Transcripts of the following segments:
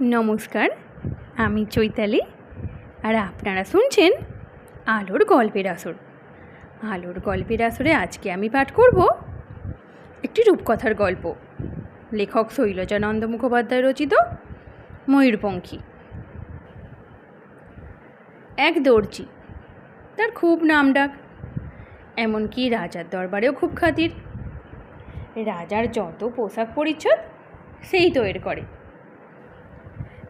নমস্কার, আমি চৈতালি, আর আপনারা শুনছেন আলোর গল্পের আসর। আলোর গল্পের আসরে আজকে আমি পাঠ করব একটি রূপকথার গল্প। লেখক শৈলজানন্দ মুখোপাধ্যায় রচিত ময়ূরপঙ্খী। এক দর্জি, তার খুব নাম ডাক, এমনকি রাজার দরবারেও খুব খাতির। রাজার যত পোশাক পরিচ্ছদ, সেই তৈরি করে।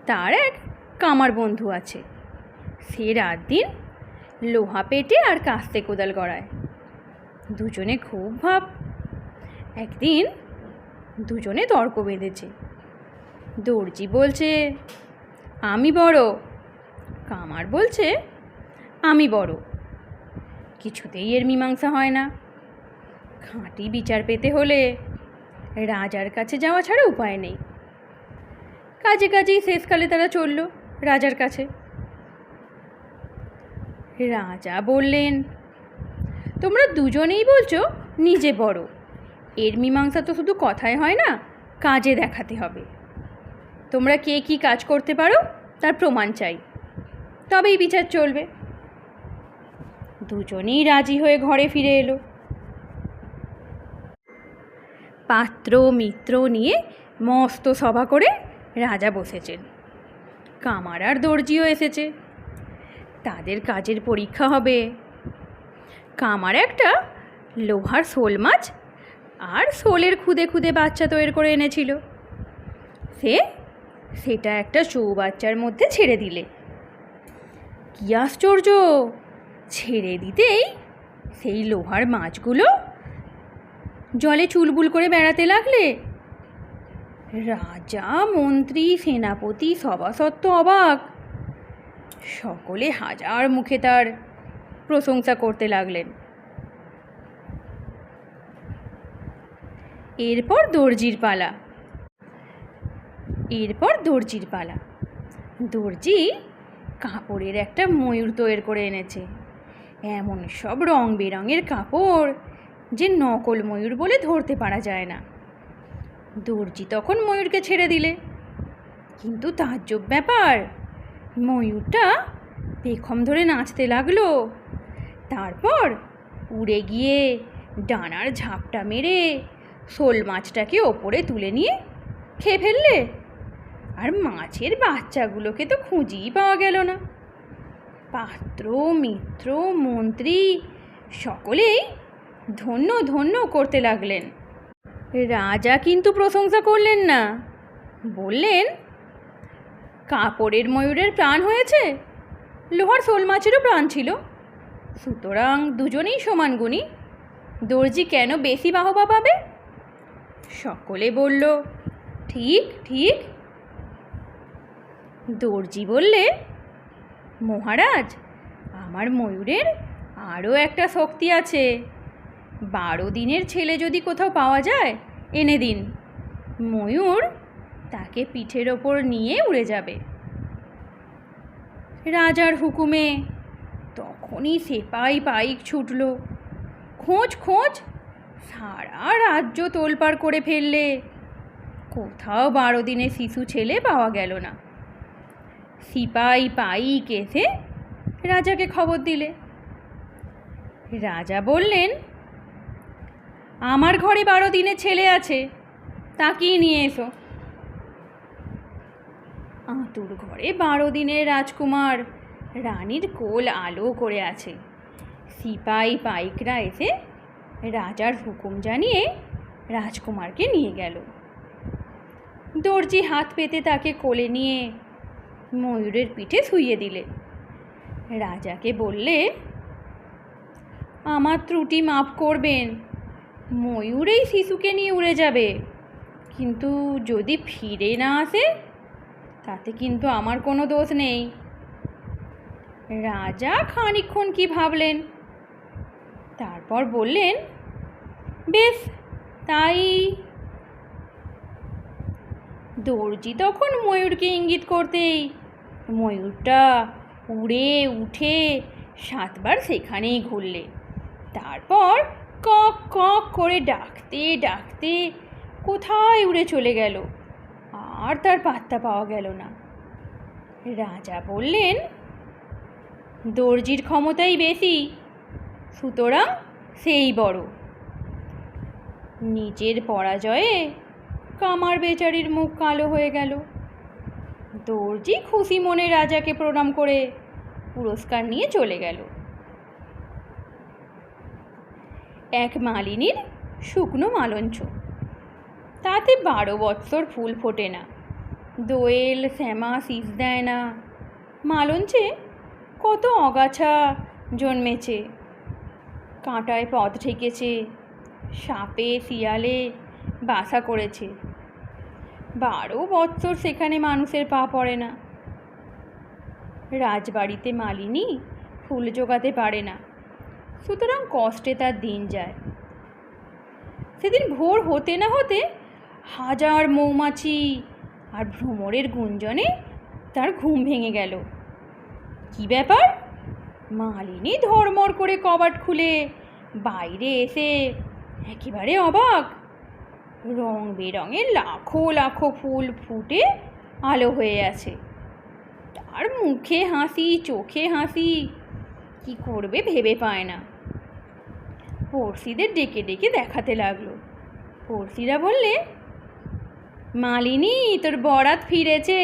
তার এক কামার বন্ধু আছে। সে রাত দিন লোহা পেটে আর কাস্তে কোদাল গড়ায়। দুজনে খুব ভাব। একদিন দুজনে তর্ক বেঁধেছে। দর্জি বলছে, আমি বড়। কামার বলছে, আমি বড়। কিছুতেই এর মীমাংসা হয় না। খাঁটি বিচার পেতে হলে রাজার কাছে যাওয়া ছাড়া উপায় নেই। কাজে কাজেই শেষকালে তারা চলল রাজার কাছে। রাজা বললেন, তোমরা দুজনেই বলছো নিজে বড়। এর মীমাংসা তো শুধু কথায় হয় না, কাজে দেখাতে হবে। তোমরা কে কি কাজ করতে পারো, তার প্রমাণ চাই। তবেই বিচার চলবে। দুজনেই রাজি হয়ে ঘরে ফিরে এলো। পাত্র মিত্র নিয়ে মস্ত সভা করে রাজা বসেছেন। কামার আর দর্জিও এসেছে। তাদের কাজের পরীক্ষা হবে। কামার একটা লোহার শোল মাছ আর শোলের খুদে খুদে বাচ্চা তৈরি করে এনেছিল। সে সেটা একটা চৌবাচ্চার মধ্যে ছেড়ে দিলে। কি আশ্চর্য! ছেড়ে দিতেই সেই লোহার মাছগুলো জলে চুলবুল করে বেড়াতে লাগলে রাজা, মন্ত্রী, সেনাপতি সভাসত্ত্ব অবাক। সকলে হাজার মুখে তার প্রশংসা করতে লাগলেন। এরপর দর্জির পালা। এরপর দর্জির পালা। দর্জি কাপড়ের একটা ময়ূর তৈরি করে এনেছে। এমন সব রং বেরঙের কাপড় যে নকল ময়ূর বলে ধরতে পারা যায় না। দর্জি তখন ময়ূরকে ছেড়ে দিলে। কিন্তু তাজ্জব ব্যাপার, ময়ূরটা পেখম ধরে নাচতে লাগল। তারপর উড়ে গিয়ে ডানার ঝাপটা মেরে শোল মাছটাকে ওপরে তুলে নিয়ে খেয়ে ফেললে। আর মাছের বাচ্চাগুলোকে তো খুঁজেই পাওয়া গেল না। পাত্র, মিত্র, মন্ত্রী সকলেই ধন্য ধন্য করতে লাগলেন। রাজা কিন্তু প্রশংসা করলেন না। বললেন, কাপড়ের ময়ূরের প্রাণ হয়েছে? লোহার শোল মাছেরও প্রাণ ছিল। সুতরাং দুজনেই সমান গুণী। দর্জি কেন বেশি বাহবা পাবে? সকলে বলল, ঠিক ঠিক। দর্জি বললে, মহারাজ, আমার ময়ূরের আরও একটা শক্তি আছে। বারো দিনের ছেলে যদি কোথাও পাওয়া যায়, এনে দিন। ময়ূর তাকে পিঠের ওপর নিয়ে উড়ে যাবে। রাজার হুকুমে তখনই সেপাই পাইক ছুটল। খোঁজ খোঁজ, সারা রাজ্য তোলপাড় করে ফেললে। কোথাও বারো দিনে শিশু ছেলে পাওয়া গেল না। সিপাই পাইক এসে রাজাকে খবর দিলে। রাজা বললেন আমার ঘরে বারো দিনের ছেলে আছে। তাকেই নিয়ে এসো। আঁতুর ঘরে বারো দিনের রাজকুমার। রানীর কোল আলো করে আছে। সিপাই পাইকরা এসে রাজার হুকুম জানিয়ে রাজকুমারকে নিয়ে গেল। দর্জি হাত পেতে তাকে কোলে নিয়ে ময়ূরের পিঠে শুইয়ে দিলে। রাজাকে বললে, আমার ত্রুটি মাফ করবেন। ময়ূর এই শিশুকে নিয়ে উড়ে যাবে। কিন্তু যদি ফিরে না আসে, তাতে কিন্তু আমার কোনো দোষ নেই। রাজা খানিক্ষণ কি ভাবলেন? তারপর বললেন, বেশ, তাই দর্জি তখন ময়ূরকে ইঙ্গিত করতেই ময়ূরটা উড়ে, উঠে সাতবার সেখানেই ঘুরলে। তারপর কক কক করে ডাকতে ডাকতে কোথায় উড়ে চলে গেল? আর তার পাত্তা পাওয়া গেল না। রাজা বললেন, দর্জির ক্ষমতাই বেশি, সুতরাং সেই বড়। নিজের পরাজয়ে কামার বেচারির মুখ কালো হয়ে গেল। দর্জি খুশি মনে রাজাকে প্রণাম করে পুরস্কার নিয়ে চলে গেল। এক মালিনীর শুকনো মালঞ্চ। তাতে বারো বৎসর ফুল ফোটে না, দোয়েল শ্যামা শীষ দেয় না। মালঞ্চে কত অগাছা জন্মেছে, কাঁটায় পথ ঠেকেছে, সাপে, শিয়ালে বাসা করেছে। বারো বৎসর সেখানে মানুষের পা পড়ে না। রাজবাড়িতে মালিনী ফুল জোগাতে পারে না। সুতরাং কষ্টে তার দিন যায়। সেদিন ভোর হতে না হতে হাজার মৌমাছি আর ভ্রমরের গুঞ্জনে তার ঘুম ভেঙে গেল। কি ব্যাপার? মালিনী ধর্মর করে কবাট খুলে বাইরে এসে একেবারে অবাক। রং বেরঙের লাখো লাখো ফুল ফুটে আলো হয়ে আছে। তার মুখে হাসি, চোখে হাসি, কি করবে ভেবে পায় না। পড়শিদের ডেকে ডেকে দেখাতে লাগল। পড়শিরা বললে, মালিনী, তোর বরাত ফিরেছে।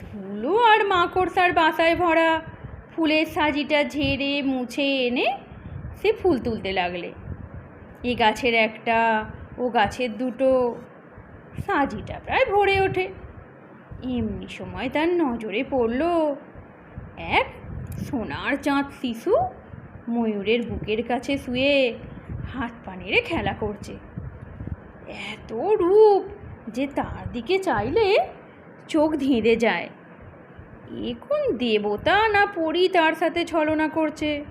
ধুলো আর মাকড়সার বাসায় ভরা। ফুলের সাজিটা ঝেড়ে, মুছে এনে সে ফুল তুলতে লাগলে। এ গাছের একটা, ও গাছের দুটো সাজিটা প্রায় ভরে ওঠে। এমনি সময় তার নজরে পড়ল এক সোনার চাঁদ শিশু ময়ূরের বুকের কাছে শুয়ে হাত পা নেড়ে খেলা করছে। এত রূপ যে তার দিকে চাইলে চোখ ধেঁধে যায়। এখন দেবতা না পরি তার সাথে ছলনা করছে?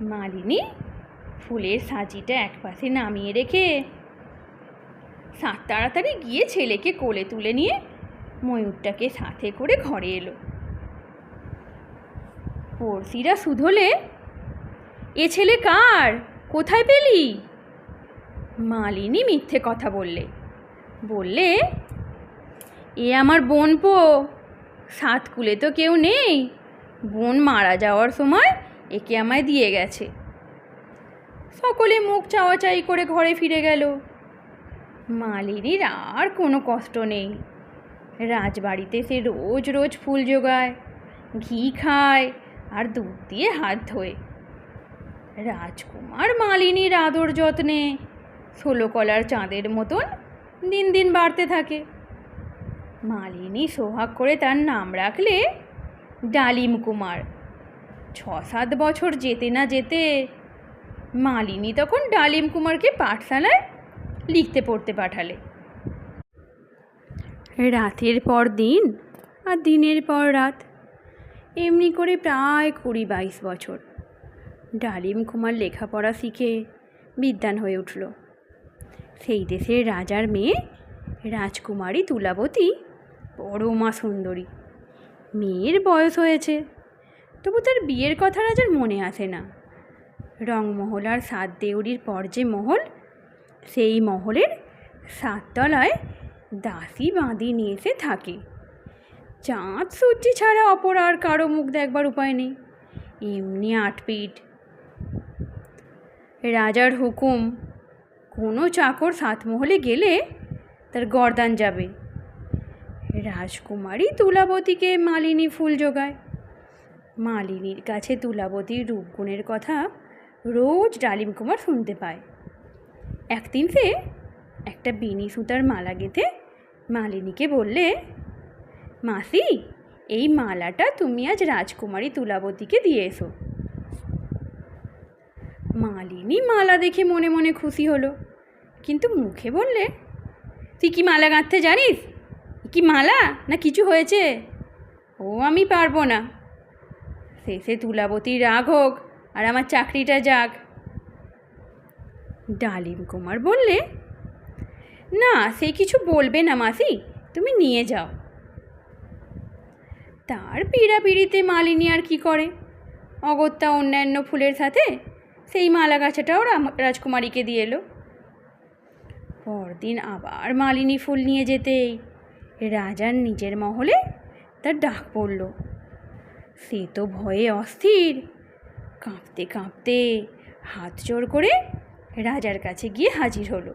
মালিনী ফুলের সাজিটা একপাশে নামিয়ে রেখে সাত তাড়াতাড়ি গিয়ে ছেলেকে কোলে তুলে নিয়ে ময়ূরটাকে সাথে করে ঘরে এলো। পড়শিরা শুধলে এ ছেলে কার? কোথায় পেলি? মালিনী মিথ্যে কথা বললে। বললে, এ আমার বোন পো সাত কুলে তো কেউ নেই। বোন মারা যাওয়ার সময় একে আমায় দিয়ে গেছে। সকলে মুখ চাওয়াচাই করে ঘরে ফিরে গেল। মালিনীর আর কোনো কষ্ট নেই। রাজবাড়িতে সে রোজ রোজ ফুল জোগায়, ঘি খায় আর দুধ দিয়ে হাত ধোয়। রাজকুমার মালিনীর আদর যত্নে ষোলো কলার চাঁদের মতন দিন দিন বাড়তে থাকে। মালিনী সোহাগ করে তার নাম রাখলে ডালিম কুমার। ছ সাত বছর যেতে না যেতে মালিনী তখন ডালিম কুমারকে পাঠশালায় লিখতে পড়তে পাঠালে। রাতের পর দিন আর দিনের পর রাত, এমনি করে প্রায় কুড়ি বাইশ বছর। ডালিম কুমার লেখাপড়া শিখে বিদ্যান হয়ে উঠল। সেই দেশের রাজার মেয়ে রাজকুমারী তুলাবতী বড় মা সুন্দরী। মেয়ের বয়স হয়েছে, তবু তার বিয়ের কথা রাজার মনে আসে না। রংমহল আর সাত দেউরির পর যে মহল, সেই মহলের সাততলায় দাসী বাঁধি নিয়ে এসে থাকে। চাঁদ সূর্যি ছাড়া অপর আর কারও মুখ দেখবার উপায় নেই। এমনি আটপিট রাজার হুকুম, কোনো চাকর সাতমহলে গেলে তার গরদান যাবে। রাজকুমারী তুলাবতীকে মালিনী ফুল জোগায়। মালিনীর কাছে তুলাবতীর রূপগুণের কথা রোজ ডালিম কুমার শুনতে পায়। একদিন সে একটা বিনি সুতার মালা গেঁথে মালিনীকে বললে, মাসি, এই মালাটা তুমি আজ রাজকুমারী তুলাবতীকে দিয়ে এসো। মালিনী মালা দেখে মনে মনে খুশি হলো। কিন্তু মুখে বললে, তুই কি মালা গাঁথতে জানিস? কি মালা? না কিছু হয়েছে? ও, আমি পারব না। শেষে তুলাবতী রাগ হোক আর আমার চাকরিটা যাক। ডালিম কুমার বললে, না, সে কিছু বলবে না মাসি, তুমি নিয়ে যাও। তার পিড়াপিড়িতে মালিনী আর কি করে? অগত্যা অন্যান্য ফুলের সাথে সেই মালা গাছাটাও রাজকুমারীকে দিয়ে এলো। পরদিন আবার মালিনী ফুল নিয়ে যেতেই রাজার নিজের মহলে তার ডাক পড়ল। সে তো ভয়ে অস্থির। কাঁপতে কাঁপতে হাত জোর করে রাজার কাছে গিয়ে হাজির হলো।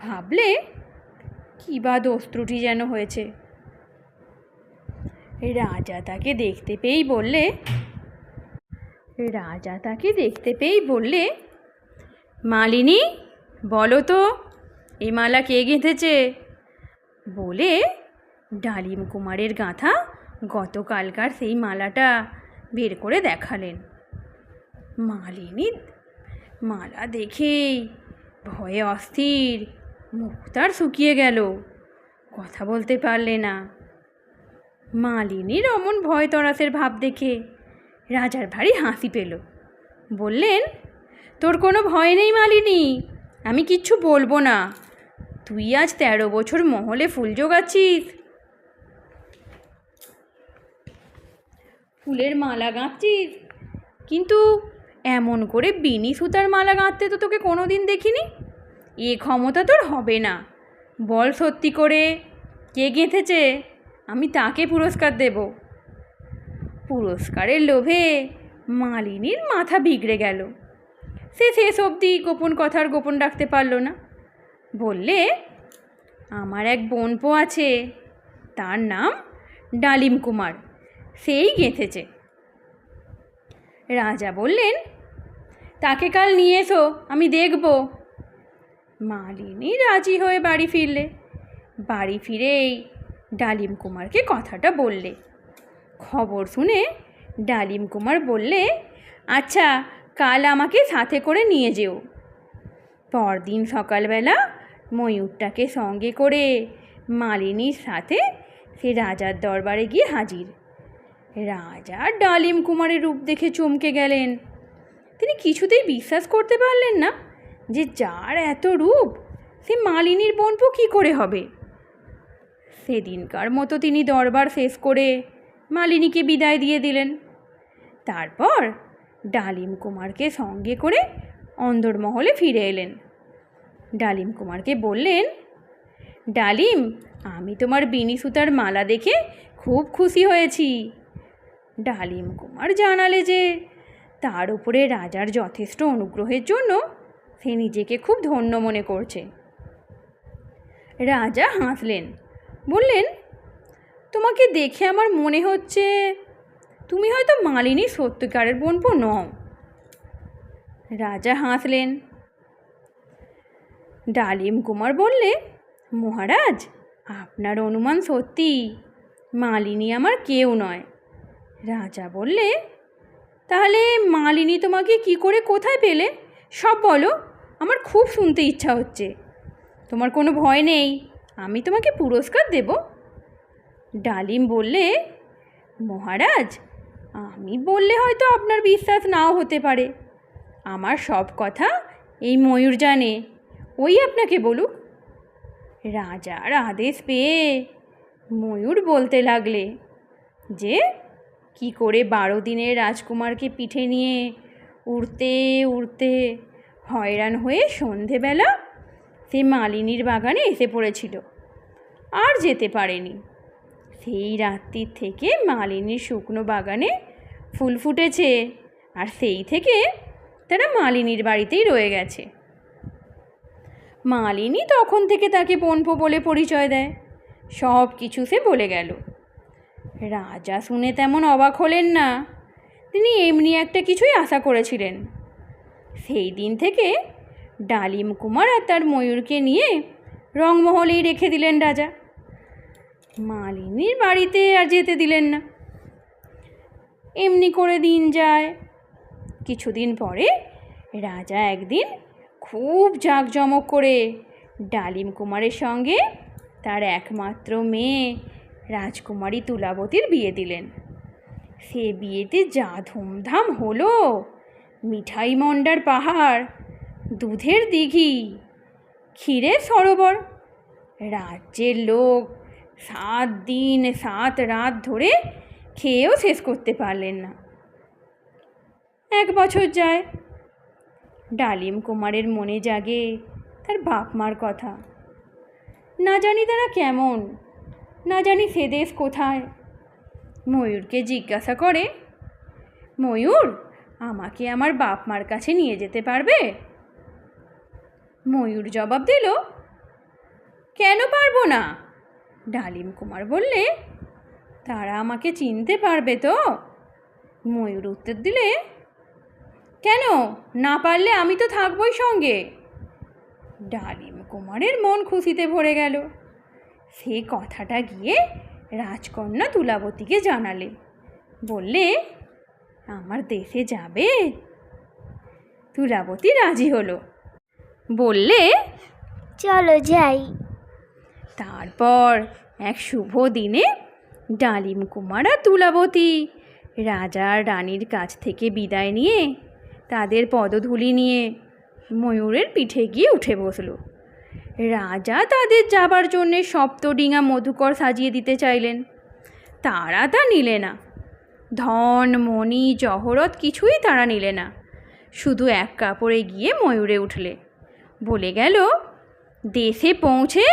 ভাবলে কী বা দোষ যেন হয়েছে। রাজা তাকে দেখতে পেয়েই বললে রাজা তাকে দেখতে পেয়েই বললে, মালিনী, বলো তো এই মালা কে গেঁথেছে? বলে, ডালিম কুমারের গাঁথা গতকালকার সেই মালাটা বের করে দেখালেন। মালিনী মালা দেখেই ভয়ে অস্থির, মুখ তার শুকিয়ে গেল, কথা বলতে পারলে না। মালিনীর অমন ভয় তরাসের ভাব দেখে রাজার ভারী হাসি পেল। বললেন, তোর কোনো ভয় নেই মালিনী, আমি কিচ্ছু বলব না। তুই আজ তেরো বছর মহলে ফুল জোগাচ্ছিস। ফুলের মালা গাঁথছিস, কিন্তু এমন করে বিনি সুতার মালা গাঁথতে তো তোকে কোনো দিন দেখিনি। এ ক্ষমতা তোর হবে না। বল সত্যি করে, কে গেঁথেছে? আমি তাকে পুরস্কার দেব। পুরস্কারের লোভে মালিনীর মাথা বিগড়ে গেল। সে শেষ অবধি গোপন কথার গোপন রাখতে পারল না। বললে, আমার এক বোনপো আছে, তার নাম ডালিম কুমার। সেই গেঁথেছে। রাজা বললেন, তাকে কাল নিয়ে এসো, আমি দেখব। মালিনী রাজি হয়ে বাড়ি ফিরলে। বাড়ি ফিরেই ডালিম কুমারকে কথাটা বললে। খবর শুনে ডালিম কুমার বললে আচ্ছা কাল আমাকে সাথে করে নিয়ে যেও। পরদিন সকালবেলা ময়ূরটাকে সঙ্গে করে মালিনীর সাথে সে রাজার দরবারে গিয়ে হাজির। রাজা ডালিম কুমারের রূপ দেখে চমকে গেলেন। তিনি কিছুতেই বিশ্বাস করতে পারলেন না যে যার এত রূপ, সে মালিনীর বোনপো কী করে হবে? সেদিনকার মতো তিনি দরবার শেষ করে মালিনীকে বিদায় দিয়ে দিলেন। তারপর ডালিম কুমারকে সঙ্গে করে অন্দরমহলে ফিরে এলেন। ডালিম কুমারকে বললেন, ডালিম, আমি তোমার বিনি সুতার মালা দেখে খুব খুশি হয়েছি। ডালিম কুমার জানালে যে তার উপরে রাজার যথেষ্ট অনুগ্রহের জন্য সে নিজেকে খুব ধন্য মনে করছে। রাজা হাসলেন, বললেন তোমাকে দেখে আমার মনে হচ্ছে তুমি হয়তো মালিনী সত্যিকারের বোনপো নও। রাজা হাসলেন। ডালিম কুমার বললে, মহারাজ, আপনার অনুমান সত্যি, মালিনী আমার কেউ নয়। রাজা বললে, তাহলে মালিনী তোমাকে কি করে কোথায় পেলে? সব বলো, আমার খুব শুনতে ইচ্ছা হচ্ছে। তোমার কোনো ভয় নেই, আমি তোমাকে পুরস্কার দেব। ডালিম বললে, মহারাজ, আমি বললে হয়তো আপনার বিশ্বাস নাও হতে পারে। আমার সব কথা এই ময়ূর জানে। ওই আপনাকে বলুক। রাজার আদেশ পেয়ে ময়ূর বলতে লাগলে যে, কি করে বারো দিনের রাজকুমারকে পিঠে নিয়ে উড়তে উড়তে হয়রান হয়ে সন্ধেবেলা সে মালিনীর বাগানে এসে পড়েছিল। আর যেতে পারেনি। সেই রাত্রির থেকে মালিনীর শুকনো বাগানে ফুল ফুটেছে। আর সেই থেকে তারা মালিনীর বাড়িতেই রয়ে গেছে। মালিনী তখন থেকে তাকে পনপো বলে পরিচয় দেয়। সব কিছু সে বলে গেল। রাজা শুনে তেমন অবাক হলেন না। তিনি এমনি একটা কিছুই আশা করেছিলেন। সেই দিন থেকে ডালিম কুমার আর তার ময়ূরকে নিয়ে রংমহলেই রেখে দিলেন রাজা। মালিনীর বাড়িতে আর যেতে দিলেন না। এমনি করে দিন যায়। কিছুদিন পরে রাজা একদিন খুব জাঁকজমক করে ডালিম কুমারের সঙ্গে তার একমাত্র মেয়ে রাজকুমারী তুলাবতীর বিয়ে দিলেন। সে বিয়েতে যা ধুমধাম হলো। মিঠাই মন্ডার পাহাড়, দুধের দিঘি, ক্ষীরের সরোবর, রাজ্যের লোক সাত দিন, সাত রাত ধরে খেয়েও শেষ করতে পারলেন না। এক বছর যায়। ডালিম কুমারের মনে জাগে তার বাপ মার কথা। না জানি তারা কেমন, না জানি সে দেশ কোথায়। ময়ূরকে জিজ্ঞাসা করে, ময়ূর, আমাকে আমার বাপ মার কাছে নিয়ে যেতে পারবে? ময়ূর জবাব দিল, কেন পারব না? ডালিম কুমার বললে, তারা আমাকে চিনতে পারবে তো? ময়ূর উত্তর দিলে, কেন? না পারলে আমি তো থাকবই সঙ্গে। ডালিম কুমারের মন খুশিতে ভরে গেল। সে কথাটা গিয়ে রাজকন্যা তুলাবতীকে জানালে। বললে, আমার দেশে যাবে? তুলাবতী রাজি হলো। বললে, চলো যাই। তারপর এক শুভ দিনে ডালিম কুমার আর তুলাবতী, রাজা রানীর কাছ থেকে বিদায় নিয়ে তাদের পদধূলি নিয়ে ময়ূরের পিঠে গিয়ে উঠে বসল। রাজা তাদের যাবার জন্যে সপ্তডিঙা মধুকর সাজিয়ে দিতে চাইলেন। তারা তা নিলে না। ধন, মণি, জহরত কিছুই তারা নিলে না। শুধু এক কাপড়ে গিয়ে ময়ূরে উঠলে। বলে গেল, দেশে পৌঁছে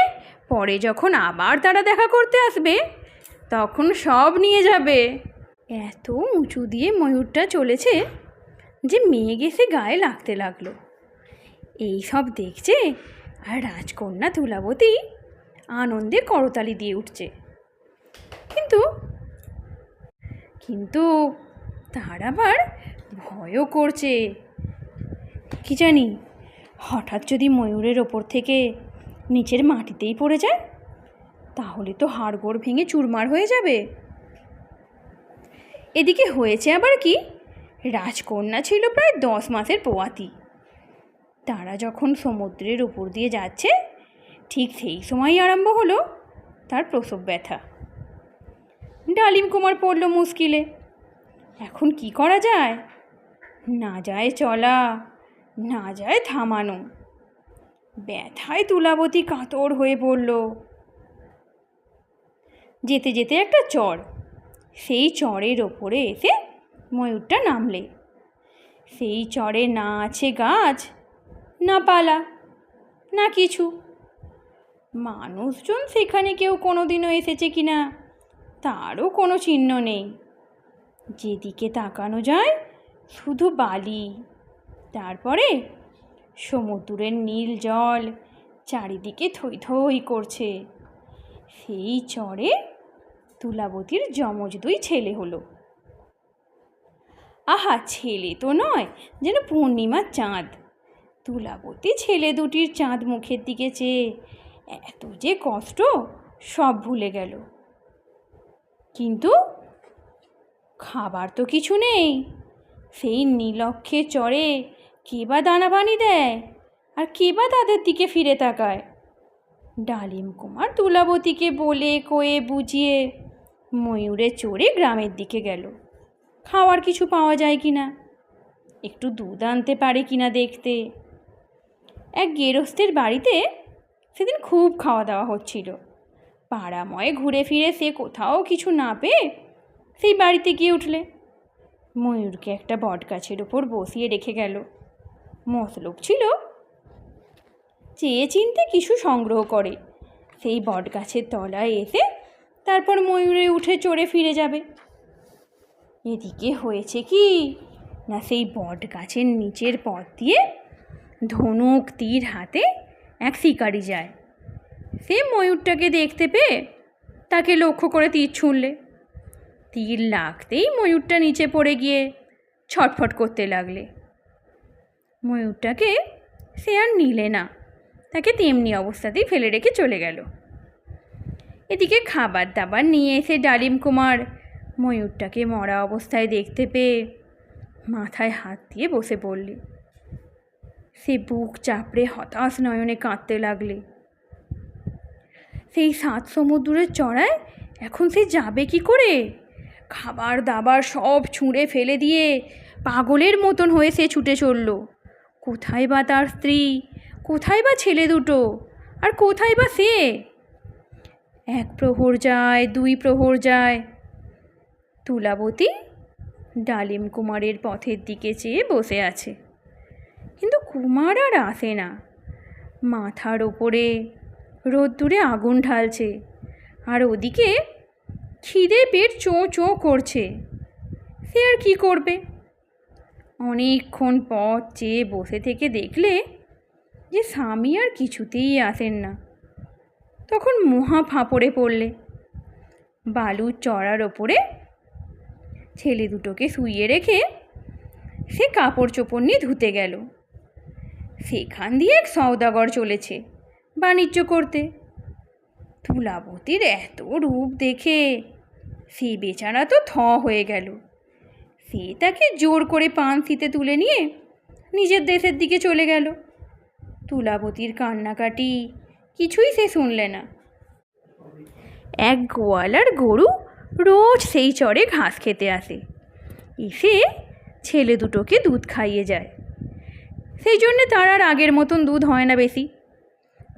পরে যখন আবার তারা দেখা করতে আসবে, তখন সব নিয়ে যাবে। এত উঁচু দিয়ে ময়ূরটা চলেছে যে মেঘ এসে গায়ে লাগতে লাগল। এই সব দেখছে আর রাজকন্যা তুলাবতী আনন্দে করতালি দিয়ে উঠছে। কিন্তু কিন্তু তার আবার ভয়ও করছে। কি জানি, হঠাৎ যদি ময়ূরের ওপর থেকে নিচের মাটিতেই পড়ে যায়? তাহলে তো হাড়গোড় ভেঙে চুরমার হয়ে যাবে। এদিকে হয়েছে আবার কি? রাজকন্যা ছিল প্রায় দশ মাসের পোয়াতি। তারা যখন সমুদ্রের উপর দিয়ে যাচ্ছে, ঠিক সেই সময়ই আরম্ভ হলো তার প্রসব ব্যথা। ডালিম কুমার পড়ল মুশকিলে। এখন কি করা যায়? না যায় চলা, না যায় থামানো। ব্যথায় তুলাবতী কাতর হয়ে পড়ল যেতে যেতে একটা চর। সেই চরের ওপরে এসে ময়ূরটা নামলে। সেই চরে না আছে গাছ, না পালা, না কিছু। মানুষজন সেখানে কেউ কোনো দিনও এসেছে কি না, তারও কোনো চিহ্ন নেই। যেদিকে তাকানো যায়, শুধু বালি। তারপরে সমুদ্রের নীল জল চারিদিকে থই থই করছে। সেই চরে তুলাবতীর যমজ দুই ছেলে হলো। আহা, ছেলে তো নয়, যেন পূর্ণিমার চাঁদ। তুলাবতী ছেলে দুটির চাঁদ মুখের দিকে চেয়ে এত যে কষ্ট, সব ভুলে গেল। কিন্তু খাবার তো কিছু নেই। সেই নীলক্ষে চড়ে কে বা দানা পানি দেয়? আর কে বা তাদের দিকে ফিরে তাকায়? ডালিম কুমার তুলাবতীকে বলে কয়ে বুঝিয়ে ময়ূরে চড়ে গ্রামের দিকে গেল। খাওয়ার কিছু পাওয়া যায় কি না? একটু দুধ আনতে পারে কি না দেখতে? এক গেরস্তের বাড়িতে সেদিন খুব খাওয়া দাওয়া হচ্ছিল। পাড়াময় ঘুরে ফিরে সে কোথাও কিছু না পেয়ে সেই বাড়িতে গিয়ে উঠলে। ময়ূরকে একটা বট গাছের ওপর বসিয়ে রেখে গেল। মতলব ছিল। চেয়ে চিনতে কিছু সংগ্রহ করে। সেই বট গাছের তলায় এসে তারপর ময়ূরে উঠে চড়ে ফিরে যাবে। এদিকে হয়েছে কি? না সেই বট গাছের নিচের পথ দিয়ে ধনুক তীর হাতে এক শিকারি যায়। সে ময়ূরটাকে দেখতে পেয়ে তাকে লক্ষ্য করে তীর ছুঁড়লে। তীর লাগতেই ময়ূরটা নিচে পড়ে গিয়ে ছটফট করতে লাগলে। ময়ূরটাকে সে আর নিলে না। তাকে তেমনি অবস্থাতেই ফেলে রেখে চলে গেল। এদিকে খাবার দাবার নিয়ে এসে ডালিম কুমার ময়ূরটাকে মরা অবস্থায় দেখতে পেয়ে মাথায় হাত দিয়ে বসে পড়লে। সে বুক চাপড়ে হতাশ নয়নে কাঁদতে লাগলে। সেই সাত সমুদ্রের চড়ায় এখন সে যাবে কি করে? খাবার দাবার সব ছুঁড়ে ফেলে দিয়ে পাগলের মতন হয়ে সে ছুটে চলল। কোথায় বা তার স্ত্রী? কোথায় বা ছেলে দুটো? আর কোথায় বা সে? এক প্রহর যায়, দুই প্রহর যায়। তুলাবতী ডালিম কুমারের পথের দিকে চেয়ে বসে আছে। কিন্তু কুমার আর আসে না। মাথার ওপরে রোদ্দুরে আগুন ঢালছে আর ওদিকে খিদে পেট চোঁ চোঁ করছে। সে আর কী করবে? অনেকক্ষণ পথ চেয়ে বসে থেকে দেখলে যে স্বামী আর কিছুতেই আসেন না। তখন মহা ফাঁপড়ে পড়লে। বালুর চড়ার ওপরে ছেলে দুটোকে শুইয়ে রেখে সে কাপড় চোপড় নিয়ে ধুতে গেল। সেখান দিয়ে এক সওদাগর চলেছে বাণিজ্য করতে। তুলাবতীর এত রূপ দেখে সে বেচারা তো থ হয়ে গেল। তাকে জোর করে পানসিতে তুলে নিয়ে নিজের দেশের দিকে চলে গেল। তুলাবতীর কান্নাকাটি কিছুই সে শুনলে না। এক গোয়ালার গরু রোজ সেই চরে ঘাস খেতে আসে। এসে ছেলে দুটোকে দুধ খাইয়ে যায়। সেই জন্যে তার আর আগের মতন দুধ হয় না বেশি।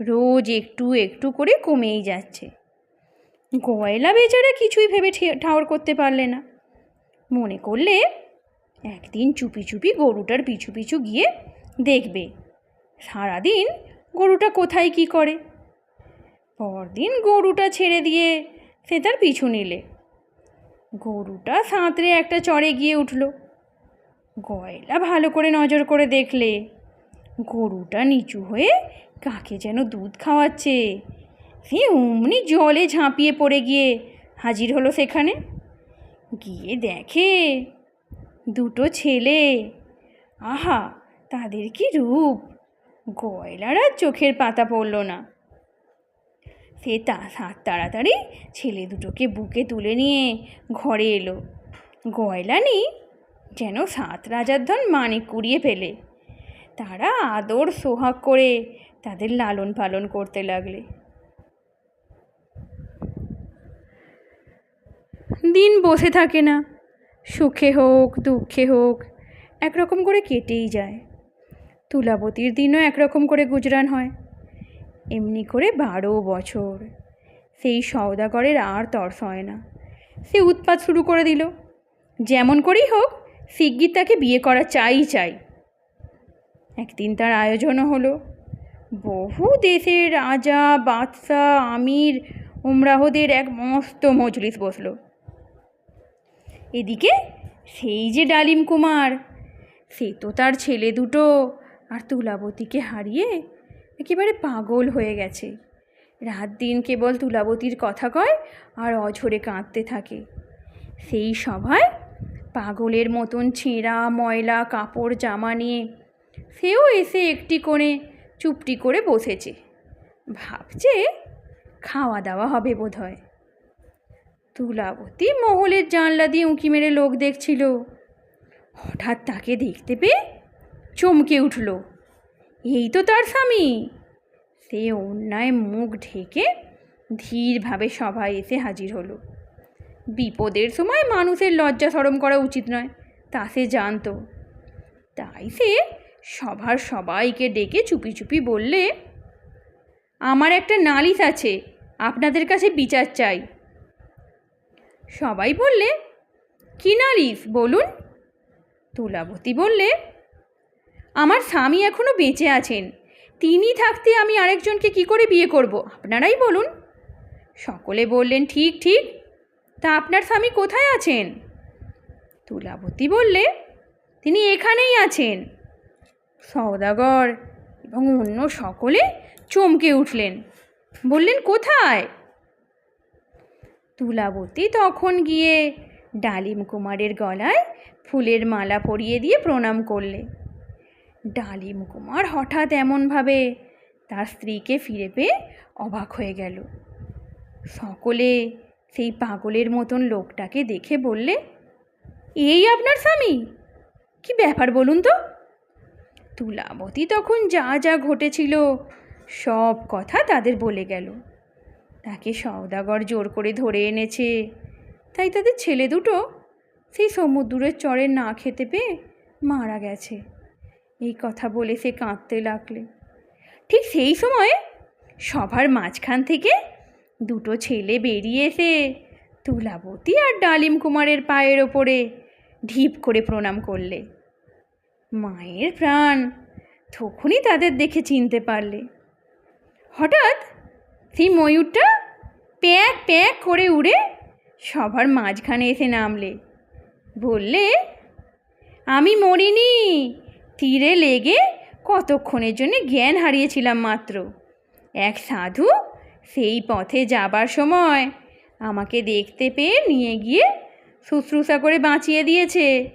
রোজ একটু একটু করে কমেই যাচ্ছে। গয়লা বেচারা কিছুই ভেবে ঠি- ঠাউর করতে পারলে না। মনে করলে একদিন চুপি চুপি গরুটার পিছু পিছু গিয়ে দেখবে, সারাদিন গরুটা কোথায় কি করে। পরদিন গরুটা ছেড়ে দিয়ে সে তার পিছু নিলে। গরুটা সাঁতরে একটা চড়ে গিয়ে উঠল। গয়লা ভালো করে নজর করে দেখলে, গরুটা নিচু হয়ে কাকে যেন দুধ খাওয়াচ্ছে। সে অমনি জলে ঝাঁপিয়ে পড়ে গিয়ে হাজির হলো সেখানে। গিয়ে দেখে দুটো ছেলে। আহা, তাদের কি রূপ? গয়লার আর চোখের পাতা পড়ল না। সে তা তাড়াতাড়ি ছেলে দুটোকে বুকে তুলে নিয়ে ঘরে এলো। গয়লানি যেন সাত রাজার ধন মানিক কুড়িয়ে ফেলে। তারা আদর সোহাগ করে তাদের লালন পালন করতে লাগলে। দিন বসে থাকে না। সুখে হোক, দুঃখে হোক, একরকম করে কেটেই যায়। তুলাবতীর দিনও একরকম করে গুজরান হয়। এমনি করে বারো বছর। সেই সওদাগরের আর তর্স হয় না। সে উৎপাত শুরু করে দিল। যেমন করেই হোক, শিগগির তাকে বিয়ে করা চাই চাই। একদিন তার আয়োজনও হলো। বহু দেশের রাজা, বাদশাহ, আমির, উমরাহদের এক মস্ত মজলিস বসল। এদিকে সেই যে ডালিম কুমার, সে তো তার ছেলে দুটো। আর তুলাবতীকে হারিয়ে একেবারে পাগল হয়ে গেছে। রাত দিন কেবল তুলাবতীর কথা কয় আর অঝরে কাঁদতে থাকে। সেই সভায় পাগলের মতন ছেঁড়া, ময়লা, কাপড়, জামা নিয়ে সেও এসে একটি কোণে চুপটি করে বসেছে। ভাবছে খাওয়া দাওয়া হবে বোধহয়। তুলাবতী মহলের জানলা দিয়ে উঁকি মেরে লোক দেখছিল। হঠাৎ তাকে দেখতে পেয়ে চমকে উঠল। এই তো তার স্বামী। সে অন্যায় মুখ ঢেকে ধীরভাবে সভায় এসে হাজির হলো। বিপদের সময় মানুষের লজ্জা সরম করা উচিত নয়, তা সে জানতো। তাই সে সভার সবাইকে ডেকে চুপি চুপি বললে, আমার একটা নালিশ আছে, আপনাদের কাছে বিচার চাই। সবাই বললে, কি নালিশ বলুন? তুলাবতী বললে, আমার স্বামী এখনও বেঁচে আছেন। তিনি থাকতে আমি আরেকজনকে কি করে বিয়ে করব, আপনারাই বলুন? সকলে বললেন, ঠিক ঠিক। তা আপনার স্বামী কোথায় আছেন? তুলাবতী বললে, তিনি এখানেই আছেন। সওদাগর এবং অন্য সকলে চমকে উঠলেন। বললেন, কোথায়? তুলাবতী তখন গিয়ে ডালিম কুমারের গলায় ফুলের মালা পরিয়ে দিয়ে প্রণাম করলে। ডালিম কুমার হঠাৎ এমনভাবে তার স্ত্রীকে ফিরে পেয়ে অবাক হয়ে গেল। সকলে সেই পাগলের মতন লোকটাকে দেখে বললে, এই আপনার স্বামী? কি ব্যাপার বলুন তো? তুলাবতী তখন যা যা ঘটেছিল সব কথা তাদের বলে গেল। তাকে সওদাগর জোর করে ধরে এনেছে। তাই তাদের ছেলে দুটো সেই সমুদ্রের চরে না খেতে পেয়ে মারা গেছে। এই কথা বলে সে কাঁদতে লাগলে। ঠিক সেই সময় সভার মাঝখান থেকে দুটো ছেলে বেরিয়ে এসে তুলাবতী আর ডালিম কুমারের পায়ের ওপরে ঢিপ করে প্রণাম করলে। মায়ের প্রাণ, তখনই তাদের দেখে চিনতে পারলে। হঠাৎ সেই ময়ূরটা প্যাক প্যাক করে উড়ে সবার মাঝখানে এসে নামলে। বললে, আমি মরিনি, তীরে লেগে কতক্ষণের জন্য জ্ঞান হারিয়েছিলাম মাত্র। এক সাধু সেই পথে যাবার সময় আমাকে দেখতে পেয়ে নিয়ে গিয়ে শুশ্রূষা করে বাঁচিয়ে দিয়েছে।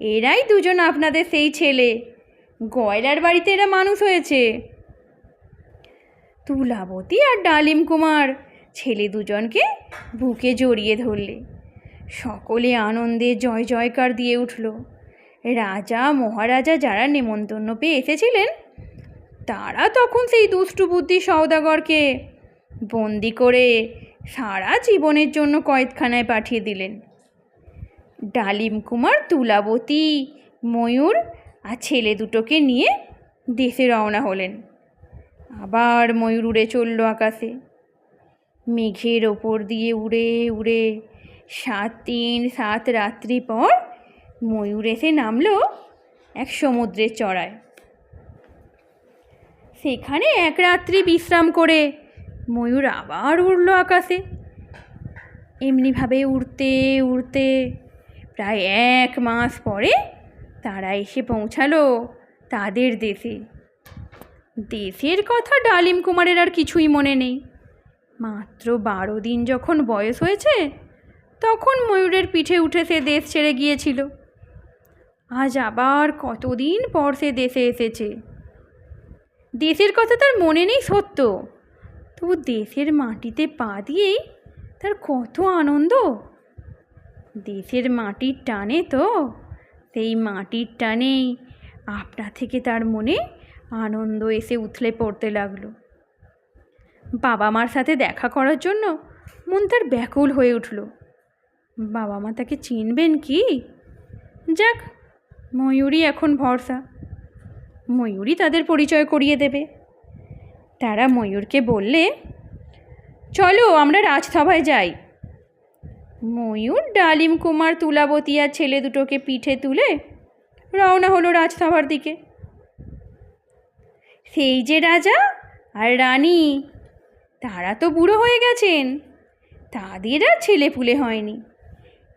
এরাই দুজন আপনাদের সেই ছেলে। গয়লার বাড়িতে এরা মানুষ হয়েছে। তুলাবতী আর ডালিম কুমার। ছেলে দুজনকে বুকে জড়িয়ে ধরলে। সকলে আনন্দে জয় জয়কার দিয়ে উঠল। রাজা, মহারাজা যারা নেমন্তন্ন পেয়ে এসেছিলেন, তারা তখন সেই দুষ্টু বুদ্ধি সওদাগরকে বন্দি করে সারা জীবনের জন্য কয়েদখানায় পাঠিয়ে দিলেন। ডালিম কুমার, তুলাবতী, ময়ূর আর ছেলে দুটোকে নিয়ে দেশে রওনা হলেন। আবার ময়ূর উড়ে চলল আকাশে। মেঘের ওপর দিয়ে উড়ে উড়ে সাত দিন সাত রাত্রি পর ময়ূর এসে নামলো এক সমুদ্রের চড়ায়। সেখানে এক রাত্রি বিশ্রাম করে ময়ূর আবার উড়ল আকাশে। এমনিভাবে উড়তে উড়তে প্রায় এক মাস পরে তারা এসে পৌঁছালো তাদের দেশে। দেশের কথা ডালিম কুমারের আর কিছুই মনে নেই। মাত্র বারো দিন যখন বয়স হয়েছে, তখন ময়ূরের পিঠে উঠে সে দেশ ছেড়ে গিয়েছিল। আজ আবার কতদিন পর সে দেশে এসেছে? দেশের কথা তার মনে নেই সত্য। তবু দেশের মাটিতে পা দিয়েই তার কত আনন্দ। দেশের মাটির টানে তো, সেই মাটির টানেই আপনা থেকে তার মনে আনন্দ এসে উথলে পড়তে লাগল। বাবা মার সাথে দেখা করার জন্য মন তার ব্যাকুল হয়ে উঠল। বাবা মা তাকে চিনবেন কি? যাক ময়ূরী এখন ভরসা। ময়ূরী তাদের পরিচয় করিয়ে দেবে। তারা ময়ূরকে বললে, চলো, আমরা রাজসভায় যাই। ময়ূর ডালিম কুমার তুলাবতী আর ছেলে দুটোকে পিঠে তুলে রওনা হলো রাজসভার দিকে। সেই যে রাজা আর রানী, তারা তো বুড়ো হয়ে গেছেন। তাদের আর ছেলে পুলে হয়নি।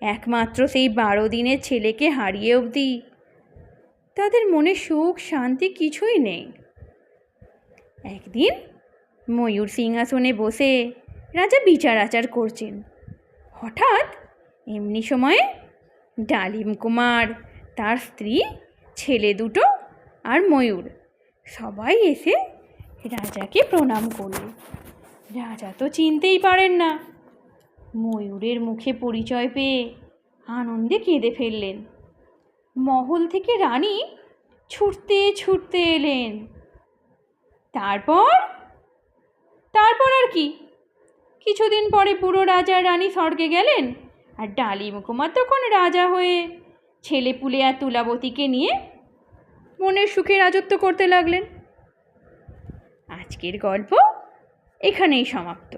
একমাত্র সেই বারো দিনের ছেলেকে হারিয়ে অবধি তাদের মনে সুখ শান্তি কিছুই নেই। একদিন ময়ূর সিংহাসনে বসে রাজা বিচার আচার করছেন। হঠাৎ এমনি সময়ে ডালিম কুমার, তার স্ত্রী, ছেলে দুটো আর ময়ূর সবাই এসে রাজাকে প্রণাম করল। রাজা তো চিনতেই পারেন না। ময়ূরের মুখে পরিচয় পেয়ে আনন্দে কেঁদে ফেললেন। মহল থেকে রানী ছুটতে ছুটতে এলেন। তারপর? তারপর আর কি? কিছুদিন পরে পুরো রাজা রানী স্বর্গে গেলেন আর ডালিম কুমার তখন রাজা হয়ে ছেলে পুলে আর তুলাবতীকে নিয়ে মনের সুখে রাজত্ব করতে লাগলেন। আজকের গল্প এখানেই সমাপ্ত।